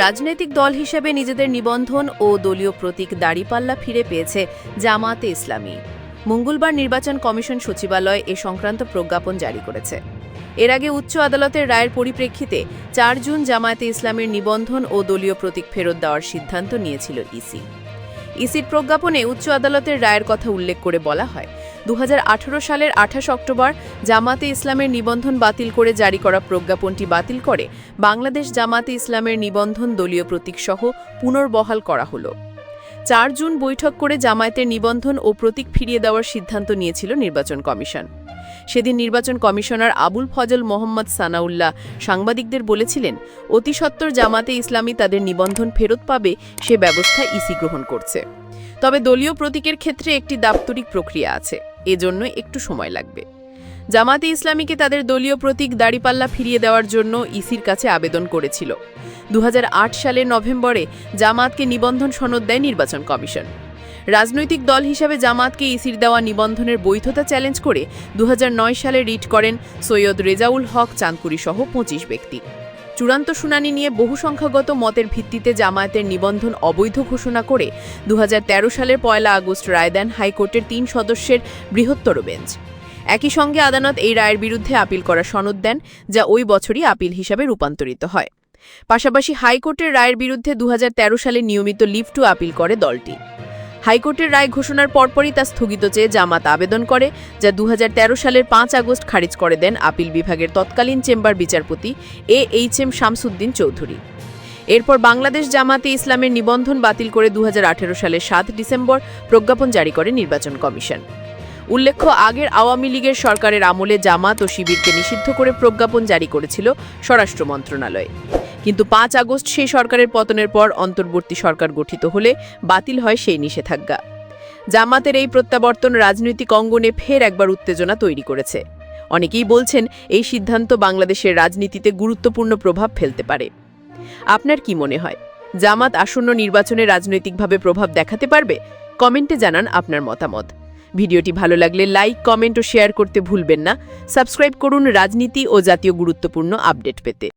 রাজনৈতিক দল হিসেবে নিজেদের নিবন্ধন ও দলীয় প্রতীক দাড়িপাল্লা ফিরে পেয়েছে জামায়াতে ইসলামী। মঙ্গলবার নির্বাচন কমিশন সচিবালয় এ সংক্রান্ত প্রজ্ঞাপন জারি করেছে। এর আগে উচ্চ আদালতের রায়ের পরিপ্রেক্ষিতে চার জুন জামায়াতে ইসলামের নিবন্ধন ও দলীয় প্রতীক ফেরত দেওয়ার সিদ্ধান্ত নিয়েছিল ইসি। ইসির প্রজ্ঞাপনে উচ্চ আদালতের রায়ের কথা উল্লেখ করে বলা হয় দু হাজার আঠেরো সালের আঠাশ অক্টোবর জামাতে ইসলামের নিবন্ধন বাতিল করে জারি করা প্রজ্ঞাপনটি বাতিল করে বাংলাদেশ জামাতে ইসলামের নিবন্ধন দলীয় প্রতীকসহ পুনর্বহাল করা হলো। চার জুন বৈঠক করে জামায়াতের নিবন্ধন ও প্রতীক ফিরিয়ে দেওয়ার সিদ্ধান্ত নিয়েছিল নির্বাচন কমিশন। সেদিন নির্বাচন কমিশনার আবুল ফজল মোহাম্মদ সানাউল্লাহ সাংবাদিকদের বলেছিলেন অতি সত্বর জামাতে ইসলামী তাদের নিবন্ধন ফেরত পাবে, সে ব্যবস্থা ইসি গ্রহণ করছে। তবে দলীয় প্রতীকের ক্ষেত্রে একটি দাপ্তরিক প্রক্রিয়া আছে। এজন্য একটু সময় লাগবে। জামাতে ইসলামীকে তাদের দলীয় প্রতীক দাড়িপাল্লা ফিরিয়ে দেওয়ার জন্য ইসির কাছে আবেদন করেছিল। দু হাজার আট সালের নভেম্বরে জামাতকে নিবন্ধন সনদ দেয় নির্বাচন কমিশন। রাজনৈতিক দল হিসাবে জামাতকে ইসির দেওয়া নিবন্ধনের বৈধতা চ্যালেঞ্জ করে দু হাজার নয় সালে রিট করেন সৈয়দ রেজাউল হক চাঁদপুরি সহ পঁচিশ ব্যক্তি। চূড়ান্ত শুনানি নিয়ে বহু সংখ্যাগত মতের ভিত্তিতে জামায়াতের নিবন্ধন অবৈধ ঘোষণা করে দু হাজার তেরো সালের পয়লা আগস্ট রায় দেন হাইকোর্টের তিন সদস্যের বৃহত্তর বেঞ্চ। একই সঙ্গে আদালত এই রায়ের বিরুদ্ধে আপিল করা সনদ দেন, যা ওই বছরই আপিল হিসাবে রূপান্তরিত হয়। পাশাপাশি হাইকোর্টের রায়ের বিরুদ্ধে দু হাজার তেরো সালে নিয়মিত লিভ টু আপিল করে দলটি। হাইকোর্টের রায় ঘোষণার পরপরই তা স্থগিত চেয়ে জামাত আবেদন করে, যা দু হাজার তেরো সালের পাঁচ আগস্ট খারিজ করে দেন আপিল বিভাগের তৎকালীন চেম্বার বিচারপতি A H M Shamsuddin Chowdhury. এরপর বাংলাদেশ জামাতে ইসলামের নিবন্ধন বাতিল করে দু হাজার আঠেরো সালের সাত ডিসেম্বর প্রজ্ঞাপন জারি করে নির্বাচন কমিশন। উল্লেখ্য, আগের আওয়ামী লীগের সরকারের আমলে জামাত ও শিবিরকে নিষিদ্ধ করে প্রজ্ঞাপন জারি করেছিল স্বরাষ্ট্র মন্ত্রণালয়। কিন্তু পাঁচ আগস্ট সেই সরকারের পতনের পর অন্তর্বর্তী সরকার গঠিত হলে বাতিল হয় সেই নিষেধাজ্ঞা। জামাতের এই প্রত্যাবর্তন রাজনৈতিক অঙ্গনে ফের একবার উত্তেজনা তৈরি করেছে। অনেকেই বলছেন এই সিদ্ধান্ত বাংলাদেশের রাজনীতিতে গুরুত্বপূর্ণ প্রভাব ফেলতে পারে। আপনার কি মনে হয়? জামাত আসন্ন নির্বাচনে রাজনৈতিকভাবে প্রভাব দেখাতে পারবে? কমেন্টে জানান আপনার মতামত। ভিডিওটি ভালো লাগলে লাইক, কমেন্ট ও শেয়ার করতে ভুলবেন না। সাবস্ক্রাইব করুন রাজনীতি ও জাতীয় গুরুত্বপূর্ণ আপডেট পেতে।